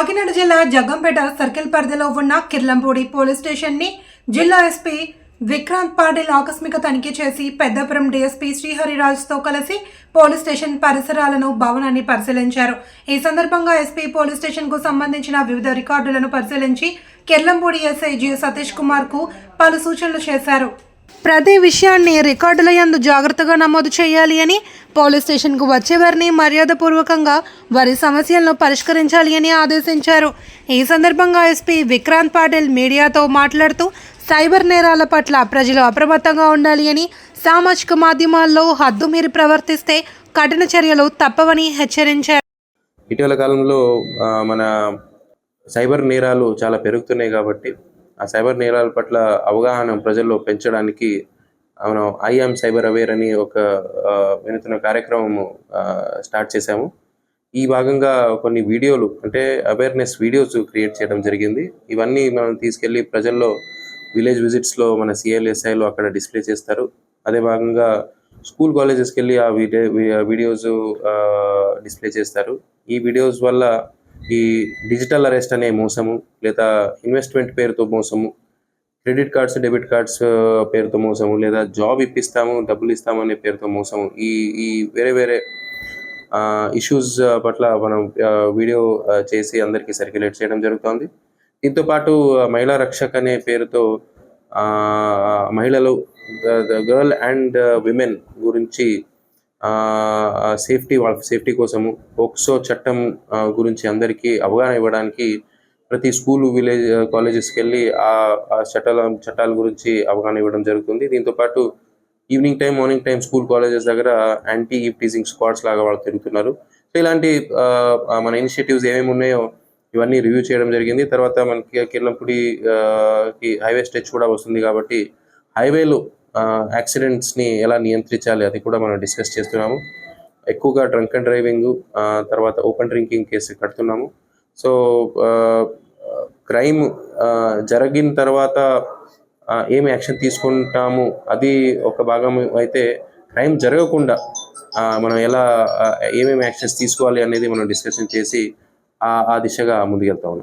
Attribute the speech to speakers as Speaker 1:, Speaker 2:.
Speaker 1: కాకినాడ జిల్లా జగ్గంపేట సర్కిల్ పరిధిలో ఉన్న కిర్లంపూడి పోలీస్ స్టేషన్ని జిల్లా ఎస్పీ విక్రాంత్ పాటిల్ ఆకస్మిక తనిఖీ చేసి పెద్దపురం డీఎస్పీ శ్రీహరిరాజ్తో కలిసి పోలీస్ స్టేషన్ పరిసరాలను భవనాన్ని పరిశీలించారు. ఈ సందర్భంగా ఎస్పీ పోలీస్ స్టేషన్కు సంబంధించిన వివిధ రికార్డులను పరిశీలించి కిర్లంపూడి ఎస్ఐ జి సతీష్ కుమార్కు పలు సూచనలు చేశారు. ప్రతి విషయాన్ని రికార్డుల యందు జాగ్రత్తగా నమోదు చేయాలి అని పోలీస్ స్టేషన్కు వచ్చేవారిని మర్యాదపూర్వకంగా వారి సమస్యలను పరిష్కరించాలి అని ఆదేశించారు. ఈ సందర్భంగా ఎస్పీ విక్రాంత్ పాటిల్ మీడియాతో మాట్లాడుతూ సైబర్ నేరాల పట్ల ప్రజలు అప్రమత్తంగా ఉండాలి అని సామాజిక మాధ్యమాల్లో హద్దు మీరి ప్రవర్తిస్తే కఠిన చర్యలు తప్పవని హెచ్చరించారు.
Speaker 2: ఇటీవల కాలంలో మన సైబర్ నేరాలు చాలా పెరుగుతున్నాయి కాబట్టి ఆ సైబర్ నేరాల పట్ల అవగాహన ప్రజల్లో పెంచడానికి మనం ఐఎమ్ సైబర్ అవేర్ అని ఒక ఆ, వినూత్న కార్యక్రమం స్టార్ట్ చేశాము. ఈ భాగంగా కొన్ని వీడియోలు అంటే అవేర్నెస్ వీడియోస్ క్రియేట్ చేయడం జరిగింది. ఇవన్నీ మనం తీసుకెళ్ళి ప్రజల్లో విలేజ్ విజిట్స్లో మన సిఎల్ఎస్ఐలో అక్కడ డిస్ప్లే చేస్తారు. అదే భాగంగా స్కూల్ కాలేజెస్కి వెళ్ళి ఆ వీడియో వీడియోస్ డిస్ప్లే చేస్తారు. ఈ వీడియోస్ వల్ల ఈ డిజిటల్ అరెస్ట్ అనే మోసము లేదా ఇన్వెస్ట్మెంట్ పేరుతో మోసము క్రెడిట్ కార్డ్స్ డెబిట్ కార్డ్స్ పేరుతో మోసము లేదా జాబ్ ఇప్పిస్తాము డబ్బులు ఇస్తాము అనే పేరుతో మోసము ఈ ఈ వేరే వేరే ఇష్యూస్ పట్ల మనం వీడియో చేసి అందరికీ సర్క్యులేట్ చేయడం జరుగుతుంది. దీంతో పాటు మహిళా రక్షక్ అనే పేరుతో మహిళలు గర్ల్ అండ్ విమెన్ గురించి సేఫ్టీ వాళ్ళ సేఫ్టీ కోసము ఒక్సో చట్టం గురించి అందరికీ అవగాహన ఇవ్వడానికి ప్రతి స్కూల్ విలేజ్ కాలేజెస్కి వెళ్ళి ఆ ఆ చట్టాల చట్టాల గురించి అవగాహన ఇవ్వడం జరుగుతుంది. దీంతో పాటు evening time morning time school colleges దగ్గర యాంటీ టీజింగ్ స్క్వాడ్స్ లాగా వాళ్ళు తిరుగుతున్నారు. సో ఇలాంటి మన ఇనిషియేటివ్స్ ఏమేమి ఉన్నాయో ఇవన్నీ రివ్యూ చేయడం జరిగింది. తర్వాత మనకి కిర్లంపూడి హైవే స్టెచ్ కూడా వస్తుంది కాబట్టి హైవేలో యాక్సిడెంట్స్ని ఎలా నియంత్రించాలి అది కూడా మనం డిస్కస్ చేస్తున్నాము. ఎక్కువగా డ్రంక్ అండ్ డ్రైవింగ్ తర్వాత ఓపెన్ డ్రింకింగ్ కేసు కడుతున్నాము. సో క్రైమ్ జరిగిన తర్వాత ఏం యాక్షన్ తీసుకుంటాము అది ఒక భాగం అయితే క్రైమ్ జరగకుండా మనం ఎలా ఏమేమి యాక్షన్స్ తీసుకోవాలి అనేది మనం డిస్కషన్ చేసి ఆ ఆ దిశగా ముందుకెళ్తా ఉన్నాం.